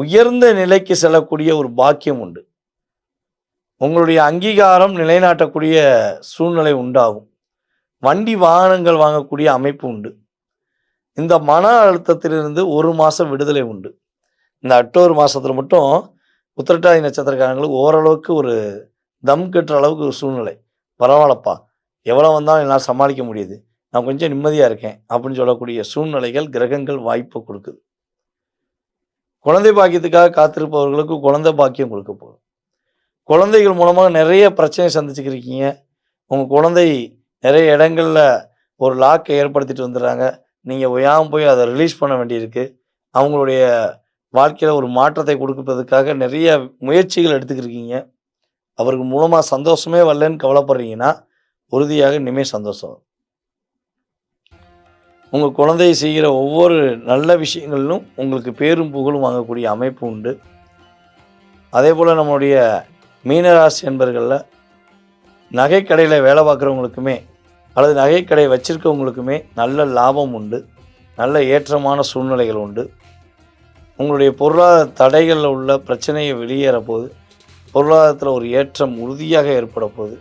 உயர்ந்த நிலைக்கு செல்லக்கூடிய ஒரு பாக்கியம் உண்டு. உங்களுடைய அங்கீகாரம் நிலைநாட்டக்கூடிய சூழ்நிலை உண்டாகும். வண்டி வாகனங்கள் வாங்கக்கூடிய அமைப்பு உண்டு. இந்த மன அழுத்தத்திலிருந்து ஒரு மாதம் விடுதலை உண்டு. இந்த அக்டோபர் மாதத்தில் மட்டும் உத்திரட்டாதி நட்சத்திரக்காரங்களுக்கு ஓரளவுக்கு ஒரு தம் கட்டுற அளவுக்கு ஒரு சூழ்நிலை. பரவாயில்லப்பா. எவ்வளோ வந்தாலும் என்னால் சமாளிக்க முடியுது. நான் கொஞ்சம் நிம்மதியாக இருக்கேன் அப்படின்னு சொல்லக்கூடிய சூழ்நிலைகள் கிரகங்கள் வாய்ப்பை கொடுக்குது. குழந்தை பாக்கியத்துக்காக காத்திருப்பவர்களுக்கு குழந்தை பாக்கியம் கொடுக்க போகுது. குழந்தைகள் மூலமாக நிறைய பிரச்சனை சந்திச்சுக்கிருக்கீங்க உங்கள் குழந்தை நிறைய இடங்களில் ஒரு லாக்கை ஏற்படுத்திட்டு வந்துடுறாங்க. நீங்கள் ஒயாமல் போய் அதை ரிலீஸ் பண்ண வேண்டியிருக்கு. அவங்களுடைய வாழ்க்கையில் ஒரு மாற்றத்தை கொடுப்பதற்காக நிறைய முயற்சிகள் எடுத்துக்கிருக்கீங்க அவருக்கு மூலமாக சந்தோஷமே வரலன்னு கவலைப்படுறீங்கன்னா உறுதியாக இனிமேல் சந்தோஷம் வரும். உங்கள் குழந்தை செய்கிற ஒவ்வொரு நல்ல விஷயங்களிலும் உங்களுக்கு பேரும் புகழும் வாங்கக்கூடிய அமைப்பு உண்டு. அதே போல் நம்மளுடைய மீனராசி என்பர்களில் நகைக்கடையில் வேலை பார்க்குறவங்களுக்குமே அல்லது நகைக்கடை வச்சிருக்கவங்களுக்குமே நல்ல லாபம் உண்டு. நல்ல ஏற்றமான சூழ்நிலைகள் உண்டு. உங்களுடைய பொருளாதார தடைகளில் உள்ள பிரச்சனையை வெளியேற போது பொருளாதாரத்தில் ஒரு ஏற்றம் உறுதியாக ஏற்பட போகுது